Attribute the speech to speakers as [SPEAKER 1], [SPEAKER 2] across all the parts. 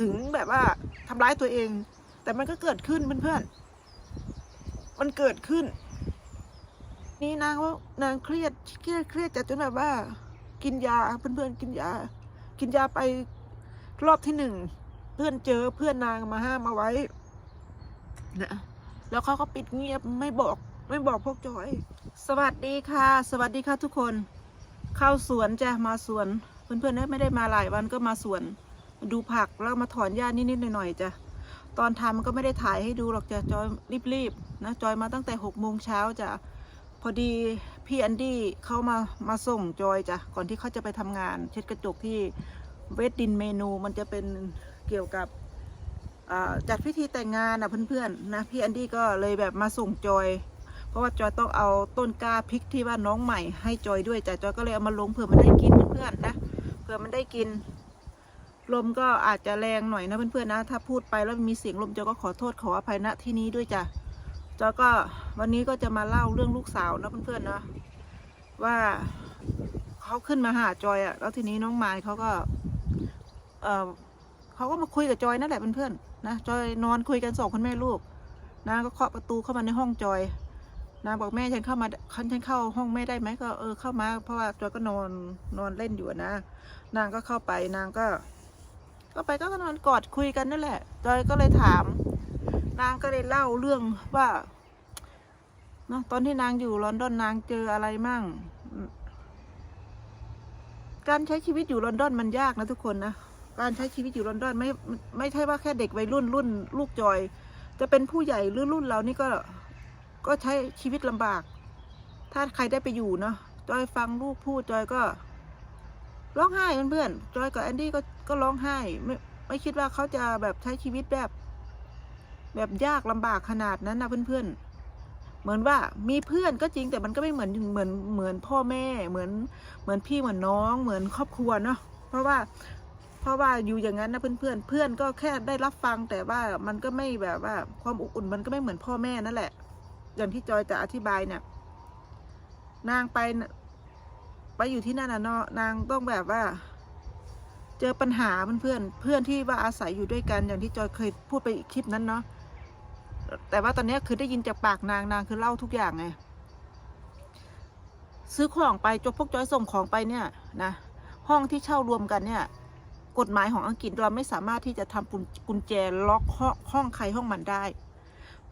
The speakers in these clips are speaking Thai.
[SPEAKER 1] ถึงแบบว่าทำร้ายตัวเอง แต่มันก็เกิดขึ้นเพื่อนๆมันเกิดขึ้น นี่นางว่านางเครียดเครียดเครียดจัดจนแบบว่า กินยาเพื่อนๆกินยา กินยาไปรอบที่หนึ่งเพื่อนเจอเพื่อนนางมาห้ามเอาไว้นะแล้วเขาก็ปิดเงียบไม่บอกไม่บอกพวกจอย สวัสดีค่ะ สวัสดีค่ะทุกคน เข้าสวนจ้ะมาสวน เพื่อนๆไม่ได้มาหลายวันก็มาสวน ดูผักแล้วมาถอนหญ้านิดๆหน่อยๆจ้ะตอนทำก็ไม่ได้ถ่ายให้ดูหรอกจ้ะจอยรีบๆนะจอยมาตั้งแต่หกโมงเช้าจ้ะพอดีพี่แอนดี้เขามามาส่งจอยจ้ะก่อนที่เขาจะไปทำงาน เช็ดกระจกที่เวดดินเมนูมันจะเป็นเกี่ยวกับจัดพิธีแต่งงานนะเพื่อนๆนะพี่แอนดี้ก็เลยแบบมาส่งจอย เพราะว่าจอยต้องเอาต้นกล้าพริกที่ว่าน้องใหม่ให้จอยด้วยจ้ะจอยก็เลยเอามาลงเผื่อมันได้กินเพื่อนๆนะเผื่อมันได้กิน ลมก็อาจจะแรงหน่อยนะเพื่อนๆนะถ้าพูดไปแล้วมีเสียงลมจอยก็ขอโทษขออภัยณที่นี้ด้วยจ้ะจอยก็วันนี้ก็จะมาเล่าเรื่องลูกสาวนะเพื่อนๆนะว่าเขาขึ้นมาหาจอยอะแล้วทีนี้น้องไม้เขาก็เออเขาก็มาคุยกับจอยนั่นแหละเพื่อนๆนะจอยนอนคุยกันสองคนแม่ลูกนะก็เคาะประตูเข้ามาในห้องจอยนางบอกแม่ฉันเข้ามาฉันฉันเข้าห้องแม่ได้ไหมก็เออเข้ามา เพราะว่าจอยก็นอนนอนเล่นอยู่นะ นางก็เข้าไปนางก็ ก็ไปก็นอนกอดคุยกันนั่นแหละ จอยก็เลยถาม นางก็เลยเล่าเรื่องว่าเนาะตอนที่นางอยู่ลอนดอนนางเจออะไรมั่ง การใช้ชีวิตอยู่ลอนดอนมันยากนะทุกคนนะ การใช้ชีวิตอยู่ลอนดอนไม่ไม่ใช่ว่าแค่เด็กวัยรุ่นรุ่น ลูกจอย จะเป็นผู้ใหญ่หรือรุ่นเรานี่ก็ก็ใช้ชีวิตลำบาก ถ้าใครได้ไปอยู่เนาะจอยฟังลูกพูดจอยก็ ร้องไห้เพื่อนๆจอยกับแอนดี้ก็ก็ร้องไห้ไม่ไม่คิดว่าเขาจะแบบใช้ชีวิตแบบ แบบยากลำบากขนาดนั้นนะเพื่อนๆ เหมือนว่ามีเพื่อนก็จริงแต่มันก็ไม่เหมือนเหมือนเหมือนพ่อแม่เหมือนเหมือนพี่เหมือนน้อง เหมือนครอบครัวเนาะเพราะว่าเพราะว่าอยู่อย่างนั้นนะเพื่อนๆ เพื่อนก็แค่ได้รับฟังแต่ว่ามันก็ไม่แบบว่าความอบอุ่นมันก็ไม่เหมือนพ่อแม่นั่นแหละ อย่างที่จอยจะอธิบายเนี่ยนางไป ไปอยู่ที่นั่นน่ะเนาะนางต้องแบบว่า เจอปัญหาเพื่อนๆเพื่อนที่ว่าอาศัยอยู่ด้วยกันอย่างที่จอยเคยพูดไปอีกคลิปนั้นเนาะแต่ว่าตอนนี้คือได้ยินจากปากนางนางคือเล่าทุกอย่างไงซื้อของไปจบพวกจอยส่งของไปเนี่ยนะห้องที่เช่ารวมกันเนี่ย กฎหมายของอังกฤษเราไม่สามารถที่จะทำกุญกุญแจล็อกห้องห้องใครห้องมันได้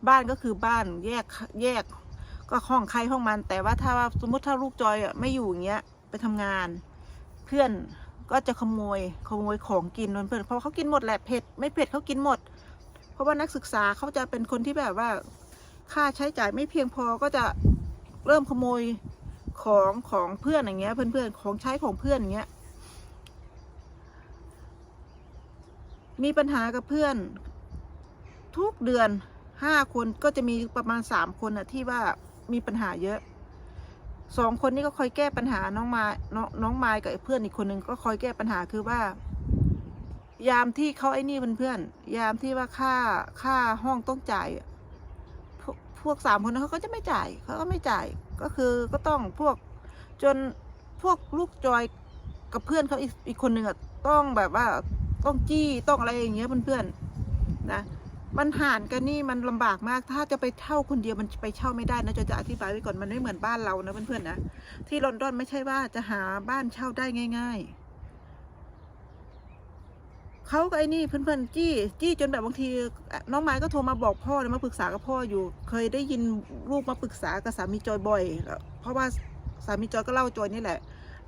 [SPEAKER 1] บ้านก็คือบ้านแยกแยกก็ห้องใครห้องมัน แต่ว่าถ้าว่าสมมติถ้าลูกจอยอะไม่อยู่อย่างเงี้ย ไปทำงาน เพื่อนก็จะขโมยขโมยของกินเพื่อนเพราะเขากินหมดแหละเผ็ดไม่เผ็ดเขากินหมด เพราะว่านักศึกษาเขาจะเป็นคนที่แบบว่าค่าใช้จ่ายไม่เพียงพอก็จะเริ่มขโมยของของเพื่อนอย่างเงี้ย เพื่อนๆของใช้ของเพื่อนอย่างเงี้ยมีปัญหากับเพื่อน ทุกเดือนห้าคนก็จะมีประมาณสามคนอะที่ว่ามีปัญหาเยอะ สองคนนี้ก็คอยแก้ปัญหาน้องมาน้องน้องไมายกับเพื่อนอีกคนหนึ่งก็คอยแก้ปัญหาคือว่า ยามที่เขาไอ้นี่เพื่อนๆยามที่ว่าค่าค่าห้องต้องจ่ายพวกพวกสามคนนั้นเขาก็จะไม่จ่ายเขาก็ไม่จ่ายก็คือก็ต้องพวกจนพวกลูกจอยกับเพื่อนเขาอีกอีกคนหนึ่งอะต้องแบบว่าต้องจี้ต้องอะไรอย่างเงี้ยเพื่อนๆนะ มันห่านกันนี่มันลำบากมาก ถ้าจะไปเช่าคนเดียวมันไปเช่าไม่ได้นะจะจะอธิบายไว้ก่อนมันไม่เหมือนบ้านเรานะเพื่อนๆนะที่ลอนดอนไม่ใช่ว่าจะหาบ้านเช่าได้ง่าย ๆเขาก็ไอ้นี่เพื่อนๆจี้จี้จนแบบบางที น้องไม้ก็โทรมาบอกพ่อมาปรึกษากับพ่ออยู่ เคยได้ยินลูกมาปรึกษากับสามีจอยบ่อยเพราะว่าสามีจอยก็เล่าจอยนี่แหละ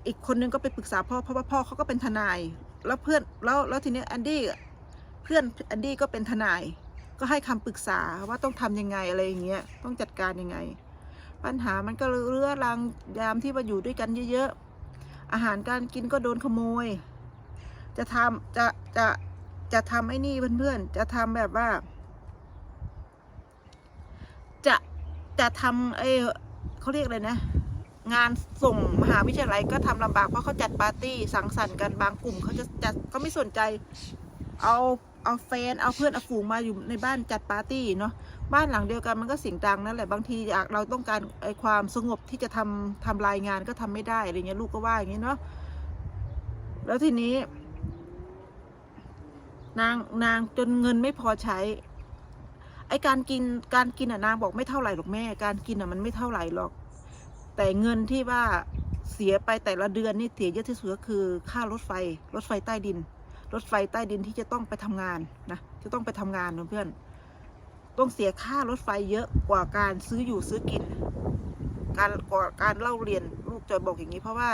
[SPEAKER 1] อีกคนนึงก็ไปปรึกษาพ่อเพราะว่าพ่อเขาก็เป็นทนาย แล้วเพื่อนแล้วแล้วทีนี้แอนดี้เพื่อนแอนดี้ก็เป็นทนาย ก็ให้คำปรึกษาว่าต้องทำยังไงอะไรอย่างเงี้ยต้องจัดการยังไง ปัญหามันก็เรื้อรังยามที่มาอยู่ด้วยกันเยอะๆอาหารการกินก็โดนขโมย จะทำจะจะจะทำไอ้นี่เพื่อนๆ จะทำแบบว่า จะจะทำไอ้เขาเรียกอะไรนะ งานส่งมหาวิทยาลัยก็ทำลำบากเพราะเขาจัดปาร์ตี้สังสรรค์กันบางกลุ่มเขาจะจัดเขาไม่สนใจ เอา เอาแฟนเอาเพื่อนเอาฝูงมาอยู่ในบ้านจัดปาร์ตี้เนาะบ้านหลังเดียวกันมันก็เสียงดังนั่นแหละบางทีอยากเราต้องการไอความสงบที่จะทำทำรายงานก็ทำไม่ได้อะไรเงี้ยลูกก็ว่าอย่างนี้เนาะแล้วทีนี้ นางนางจนเงินไม่พอใช้ ไอการกินการกินอะนางบอกไม่เท่าไหร่หรอกแม่ การกินอะมันไม่เท่าไหร่หรอก แต่เงินที่ว่าเสียไปแต่ละเดือนนี่เสียเยอะที่สุดก็คือค่ารถไฟ รถไฟใต้ดิน รถไฟใต้ดินที่จะต้องไปทำงานนะจะต้องไปทำงานเพื่อนต้องเสียค่ารถไฟเยอะกว่าการซื้ออยู่ซื้อกิน การกว่าการเล่าเรียนลูกจอยบอกอย่างนี้เพราะว่า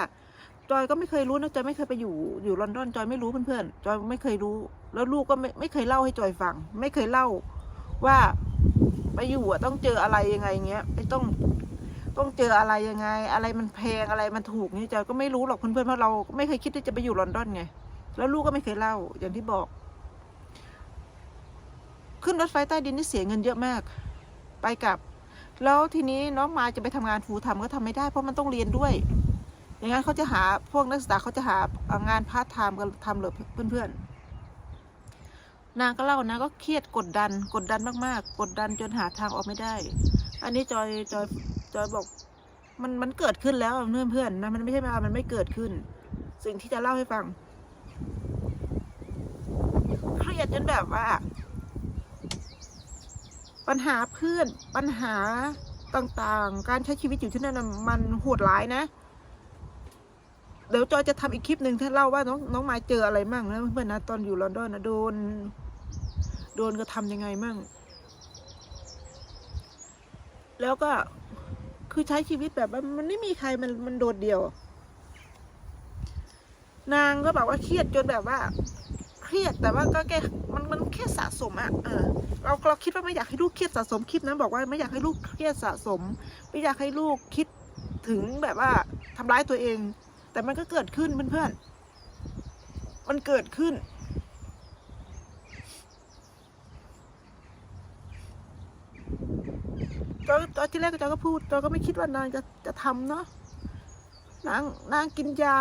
[SPEAKER 1] จอยก็ไม่เคยรู้นะจอยไม่เคยไปอยู่อยู่ลอนดอนจอยไม่รู้เพื่อนๆจอยไม่เคยรู้ แล้วลูกก็ไม่ไม่เคยเล่าให้จอยฟัง ไม่เคยเล่าว่าไปอยู่อะต้องเจออะไรยังไงเงี้ยไม่ต้องต้องเจออะไรยังไง อะไรมันแพงอะไรมันถูกนี่จอยก็ไม่รู้หรอกเพื่อนๆเพราะเราไม่เคยคิดที่จะไปอยู่ลอนดอนไง แล้วลูกก็ไม่เคยเล่าอย่างที่บอก ขึ้นรถไฟใต้ดินนี่เสียเงินเยอะมาก ไปกลับ แล้วทีนี้น้องมาจะไปทำงานฟูลไทม์ก็ทำไม่ได้เพราะมันต้องเรียนด้วย อย่างนั้นเขาจะหาพวกนักศึกษาเขาจะหางานพาร์ทไทม์กันทำเลยเพื่อนๆนางก็เล่านะก็เครียดกดดัน กดดันมากๆ กดดันจนหาทางออกไม่ได้ อันนี้จอยจอยจอยบอกมันมันเกิดขึ้นแล้วเพื่อนเพื่อนๆนะมันไม่ใช่มามันไม่เกิดขึ้น สิ่งที่จะเล่าให้ฟัง รียดจนแบบว่า ปัญหาเพื่อนปัญหาต่างๆ การใช้ชีวิตอยู่ที่นั่นน่ะมันโหดร้ายนะ เดี๋ยวจอยจะทำอีกคลิปหนึ่งที่เล่าว่าน้องน้องมายเจออะไรมั่งนะเพื่อนๆนะตอนอยู่ลอนดอนนะโดน โดนก็ทำยังไงมั่ง แล้วก็คือใช้ชีวิตแบบมันไม่มีใครมันมันโดดเดี่ยว นางก็แบบว่าเครียดจนแบบว่า เครียด แต่ว่าก็แค่มันมันแค่สะสมอะเออเราเราคิดว่าไม่อยากให้ลูกเครียดสะสมคลิปนั้นบอกว่าไม่อยากให้ลูกเครียดสะสม ไม่อยากให้ลูกคิดถึงแบบว่าทำร้ายตัวเอง แต่มันก็เกิดขึ้นเพื่อนๆมันเกิดขึ้นจอยตอนที่แรกจอยก็พูดจอยก็ไม่คิดว่านางจะจะทำเนาะนางนางกินยา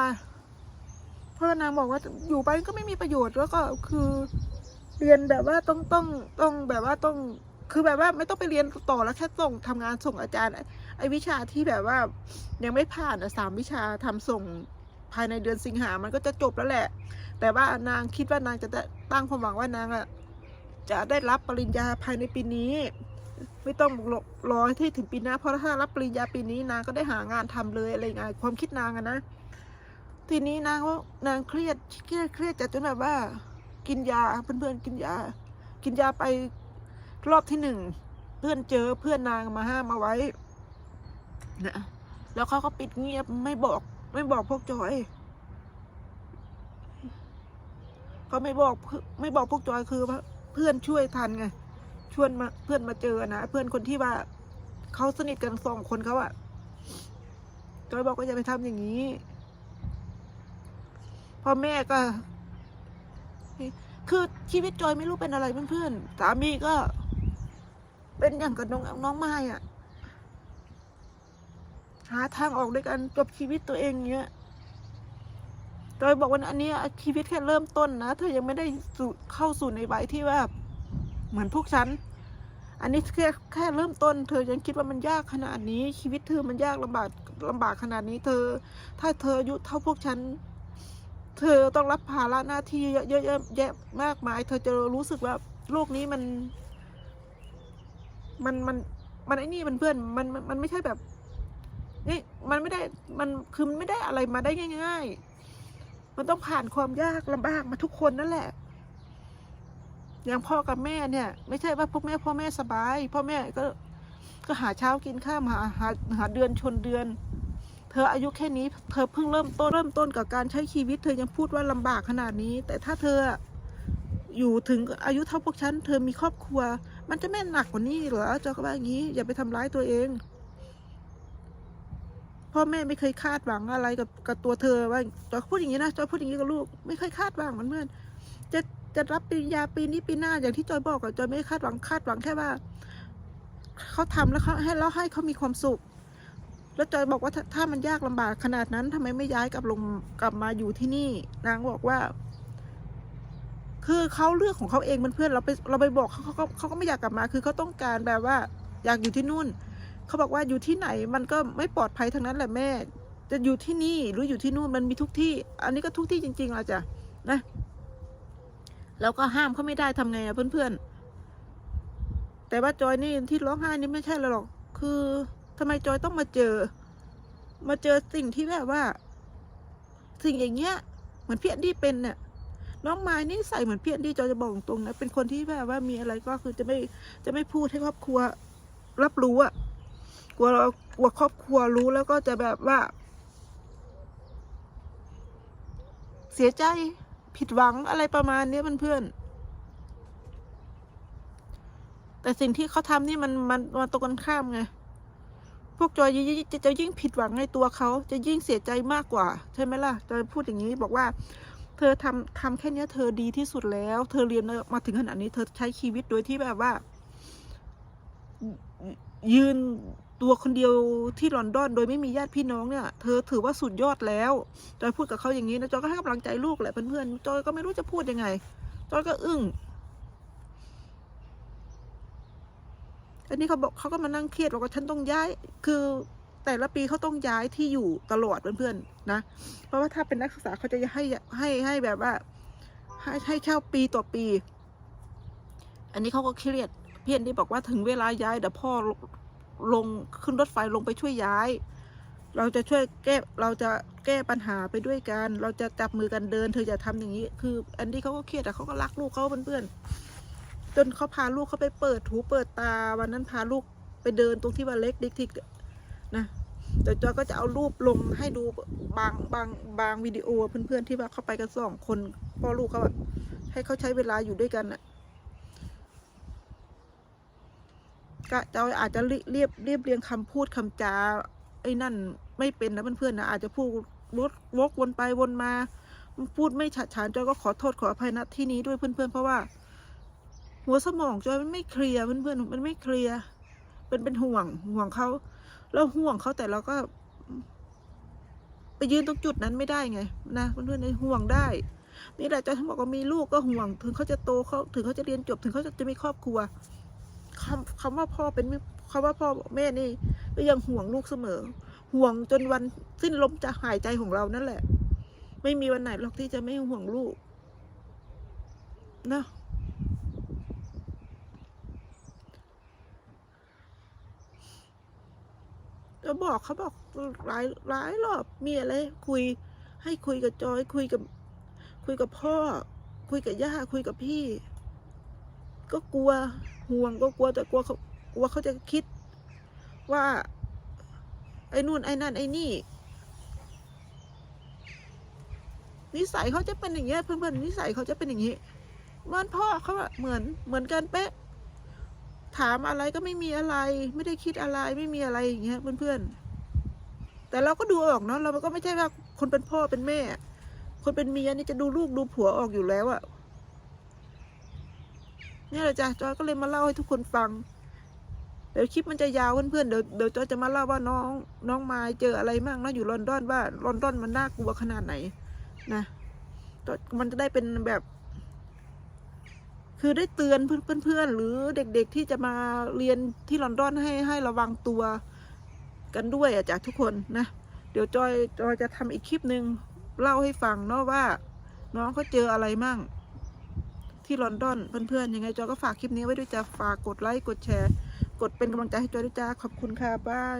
[SPEAKER 1] พราะว่านางบอกว่าอยู่ไปก็ไม่มีประโยชน์แล้วก็คือเรียนแบบว่าต้องต้องต้องแบบว่าต้องคือแบบว่าไม่ต้องไปเรียนต่อแล้วแค่ส่งทำงานส่งอาจารย์ไอ้วิชาที่แบบว่ายังไม่ผ่านอะสามวิชาทำส่งภายในเดือนสิงหามันก็จะจบแล้วแหละ แต่ว่านางคิดว่านางจะได้ตั้งความหวังว่านางอะจะได้รับปริญญาภายในปีนี้ ไม่ต้องรอให้ถึงปีหน้าเพราะถ้ารับปริญญาปีนี้นางก็ได้หางานทำเลยอะไรเงี้ยความคิดนางอะนะ ทีนี้นางว่านางเครียดเครียดเครียดจัดจนแบบว่า กินยาเพื่อนๆกินยา กินยาไปรอบที่หนึ่งเพื่อนเจอเพื่อนนางมาห้ามเอาไว้นะแล้วเขาก็ปิดเงียบไม่บอก ไม่บอกพวกจอยเขาไม่บอกเพื่อไม่บอกพวกจอยคือว่าเพื่อนช่วยทันไงชวนมาเพื่อนมาเจอนะเพื่อนคนที่ว่าเขาสนิทกันสองคนเขาอะจอยบอกว่าอย่าไปทำอย่างนี้ พ่อแม่ก็ คือชีวิตจอยไม่รู้เป็นอะไรเพื่อนๆสามีก็ เป็นอย่างกับน้องน้องไม้อะหาทางออกด้วยกันจบชีวิตตัวเองเงี้ยจอยบอกว่าอันนี้ชีวิตแค่เริ่มต้นนะเธอยังไม่ได้สู่เข้าสู่ในวัยที่ว่าเหมือนพวกฉัน อันนี้แค่แค่เริ่มต้น เธอยังคิดว่ามันยากขนาดนี้ ชีวิตเธอมันยากลำบากลำบากขนาดนี้ เธอ ถ้าเธออายุเท่าพวกฉัน เธอต้องรับภาระหน้าที่เยอะเยอะแยะมากมาย เธอจะรู้สึกว่าโลกนี้มัน มันมันมันไอ้นี่มันเพื่อนมันมันไม่ใช่แบบนี่มันไม่ได้มันคือมันไม่ได้อะไรมาได้ง่าย ๆ มันต้องผ่านความยากลำบากมาทุกคนนั่นแหละ อย่างพ่อกับแม่เนี่ย ไม่ใช่ว่าพวกแม่พ่อแม่สบาย พ่อแม่ก็ก็หาเช้ากินข้ามหาหาหาเดือนชนเดือน เธออายุแค่นี้ เธอเพิ่งเริ่มต้นเริ่มต้นกับการใช้ชีวิต เธอยังพูดว่าลำบากขนาดนี้ แต่ถ้าเธออยู่ถึงอายุเท่าพวกฉัน เธอมีครอบครัว มันจะไม่หนักกว่านี้เหรอจอยก็ว่าอย่างนี้อย่าไปทำร้ายตัวเองพ่อแม่ไม่เคยคาดหวังอะไรกับกับตัวเธอว่าจอยพูดอย่างนี้นะจอยพูดอย่างนี้กับลูก ไม่เคยคาดหวังเหมือนเพื่อนจะจะรับปริญญาปีนี้ปีหน้าอย่างที่จอยบอกอะจอยไม่คาดหวังคาดหวังแค่ว่าเขาทำแล้วเขาให้แล้วให้เขามีความสุข แล้วจอยบอกว่าถ้าถ้ามันยากลำบากขนาดนั้นทำไมไม่ย้ายกลับลงกลับมาอยู่ที่นี่ นางบอกว่า คือเขาเลือกของเขาเองเพื่อนเราไปเราไปบอกเขาเขาก็เขาก็ไม่อยากกลับมา คือเขาต้องการแบบว่า อยากอยู่ที่นู่นเขาบอกว่าอยู่ที่ไหนมันก็ไม่ปลอดภัยทั้งนั้นแหละแม่ จะอยู่ที่นี่หรืออยู่ที่นู่นมันมีทุกที่ อันนี้ก็ทุกที่จริงๆละจ้ะนะแล้วก็ห้ามเขาไม่ได้ทำไงอะเพื่อนๆแต่ว่าจอยนี่ที่ร้องไห้นี่ไม่ใช่หรอกคือ ทำไมจอยต้องมาเจอ มาเจอสิ่งที่แบบว่า สิ่งอย่างเงี้ยเหมือนเพี้ยนที่เป็นเนี่ยน้องไม้นี่ใส่เหมือนเพี้ยนที่จอยจะบอกตรงนะเป็นคนที่แบบว่ามีอะไรก็คือจะไม่จะไม่พูดให้ครอบครัว รับรู้อะกลัวเรากลัวครอบครัวรู้แล้วก็จะแบบว่า เสียใจผิดหวังอะไรประมาณเนี้ยเพื่อนๆแต่สิ่งที่เขาทำนี่มันมันมันตรงกันข้ามไง วกจอยยิ่งจะจะยิ่งผิดหวังในตัวเขาจะยิ่งเสียใจมากกว่า ใช่ไหมล่ะจอยพูดอย่างนี้บอกว่า เธอทำทำแค่เนี้ยเธอดีที่สุดแล้ว เธอเรียนมาถึงขนาดนี้ เธอใช้ชีวิตโดยที่แบบว่า ยืนตัวคนเดียวที่ลอนดอนโดยไม่มีญาติพี่น้องเนี่ย เธอถือว่าสุดยอดแล้วจอยพูดกับเขาอย่างนี้นะจอยก็ให้กำลังใจลูกแหละเพื่อนๆจอยก็ไม่รู้จะพูดยังไงจอยก็อึ้ง อันนี้เขาบอกเขาก็มานั่งเครียดบอกว่าฉันต้องย้าย คือแต่ละปีเขาต้องย้ายที่อยู่ตลอดเพื่อนๆนะ เพราะว่าถ้าเป็นนักศึกษาเขาจะให้ให้ให้แบบว่า ให้ให้เช่าปีต่อปี อันนี้เขาก็เครียด เพี้ยนที่บอกว่าถึงเวลาย้ายเดี๋ยวพ่อลงขึ้นรถไฟลงไปช่วยย้าย เราจะช่วยแก้เราจะแก้ปัญหาไปด้วยกัน เราจะจับมือกันเดิน เธอจะทำอย่างนี้ คือ อันนี้เขาก็เครียดแต่เขาก็รักลูกเขาเพื่อนๆ จนเขาพาลูกเขาไปเปิดหูเปิดตาวันนั้นพาลูกไปเดินตรงที่ว่าเล็กดิกทิกนะเดี๋ยวจอยก็จะเอารูปลงให้ดูบางบางบางวิดีโอเพื่อนๆที่ว่าเขาไปกันสองคนพ่อลูกเขาให้เขาใช้เวลาอยู่ด้วยกันอะก็จอยอาจจะเรียบเรียบเรียงคำพูดคำจาไอ้นั่นไม่เป็นนะเพื่อนๆนะอาจจะพูดวกวกวนไปวนมา พูดไม่ฉะฉานจอยก็ขอโทษขออภัยณที่นี้ด้วยเพื่อนๆเพราะว่า หัวสมองจอยมันไม่เคลียร์เพื่อนๆมันไม่เคลียร์เป็นเป็นห่วงห่วงเขาเราห่วงเขาแต่เราก็ ไปยืนตรงจุดนั้นไม่ได้ไง นะเพื่อนๆในห่วงได้นี่แหละจอยทั้งบอกว่ามีลูกก็ห่วง ถึงเขาจะโตเขาถึงเขาจะเรียนจบ ถึงเขาจะจะมีครอบครัวคำคำว่าพ่อเป็นคำว่าพ่อแม่นี่ ก็ยังห่วงลูกเสมอ ห่วงจนวันสิ้นลมจะหายใจของเรานั่นแหละ ไม่มีวันไหนหรอกที่จะไม่ห่วงลูก นะ ก็บอกเขาบอกหลายหลายรอบมีอะไรคุยให้คุยกับจอย คุยกับ คุยกับพ่อ คุยกับย่าคุยกับพี่ ก็กลัวห่วงก็กลัวแต่กลัวเขากลัวเขาจะคิด ว่า ไอ้นู่นไอ้นั่นไอ้นี่นิสัยเขาจะเป็นอย่างเงี้ยเพื่อนๆนิสัยเขาจะเป็นอย่างนี้เหมือนพ่อเขาอะเหมือนเหมือนกันเป๊ะ ถามอะไรก็ไม่มีอะไร ไม่ได้คิดอะไรไม่มีอะไรอย่างเงี้ยเพื่อนๆ แต่เราก็ดูออกเนาะเราก็ไม่ใช่ว่าคนเป็นพ่อเป็นแม่ คนเป็นเมียนี่จะดูลูกดูผัวออกอยู่แล้วอะเนี่ยแหละจ้ะจอยก็เลยมาเล่าให้ทุกคนฟังเดี๋ยวคลิปมันจะยาวเพื่อนๆเดี๋ยวเดี๋ยวจอยจะมาเล่าว่าน้อง น้องมายเจออะไรมั่งนะอยู่ลอนดอนว่าลอนดอนมันน่ากลัวขนาดไหน นะมันจะได้เป็นแบบ คือได้เตือนเพื่อนๆหรือเด็กๆที่จะมาเรียนที่ลอนดอนให้ให้ระวังตัวกันด้วยจากทุกคนนะ เดี๋ยวจอยจอยจะทำอีกคลิปหนึ่งเล่าให้ฟังเนาะว่า น้องเขาเจออะไรมั่ง ที่ลอนดอนเพื่อนๆยังไงจอยก็ฝากคลิปนี้ไว้ด้วยจ้ะฝากกดไลค์กดแชร์ กดเป็นกำลังใจให้จอยด้วยจ้าขอบคุณค่ะบาย